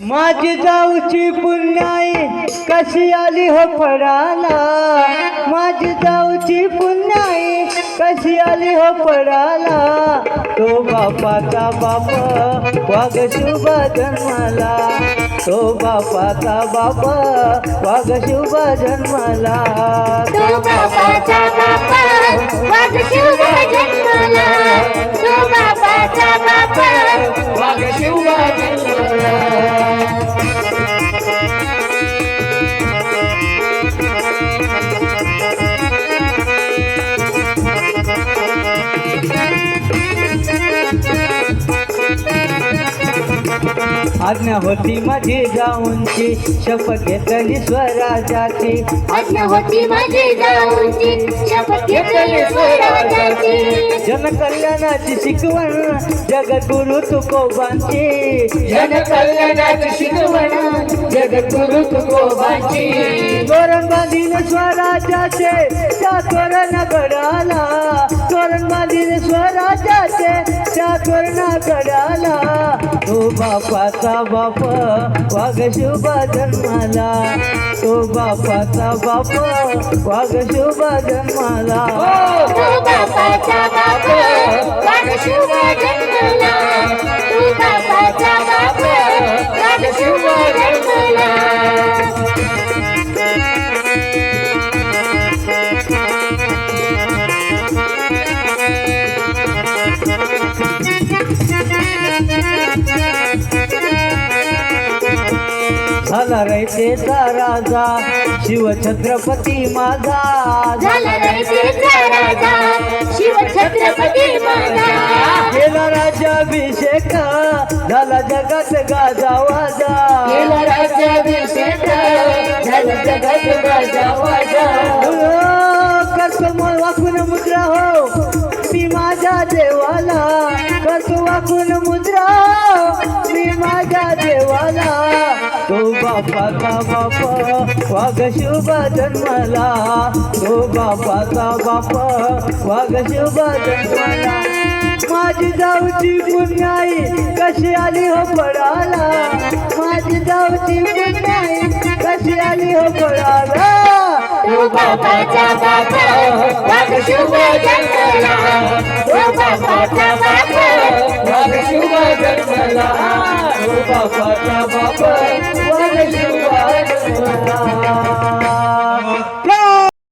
माझी जाऊची पुण्याई कशी आली हो पडाला माझी जाऊची पुण्याई कशी आली हो पडाला तो बापाचा बाप वाघ शुभ जन्माला. तो बापाचा बाप वाघ शुभ जन्माला. तो बापाचा आज्ञा होती माझी जाऊनची शपथ घेतली स्वराजाची आज्ञा होती माझी जाऊनची शपथ घेतली स्वराजाची जनकल्याणाची शिकवण जगद्गुरु तुकोबांची. जनकल्याणाची शिकवण जगद्गुरु तुकोबाची. तोरण बांधील स्वराजाचे त्या तोरण गडाला तोरण बांधील स्वराजाचे त्या तोरण गडाला तो बापाचा बाप वाघ शुभ जन्माला. तो बापाचा बाप वाघ शुभ जन्माला. तो बापाचा शिव शिव झाला रयतेचा राजा शिवछत्रपती माझा. झाला रयतेचा राजा शिव छत्रपती माझा केला राज्याभिषेक झाला जगात गाजा वाजा. केला राज्याभिषेक झाला जगत राजा वाजा. करतो मग वाकून मुद्रा हो मी माझ्या देवाला करतो वाकून मुद्रा. बापाचा बाप वाघ शुभ जन्मला तो बापाचा बाप वाघ शुभ जन्मला माझी जाऊची पुण्याई कशी आली हो पडाला? माझी जाऊची पुण्याई कशी आली हो पडाला? तो बापाचा बापा वाघ शुभ जन्मला तो बापाचा बापा वाघ शुभ जन्मला बापाचा बाप. हो हो वाघ शुभ जन्मला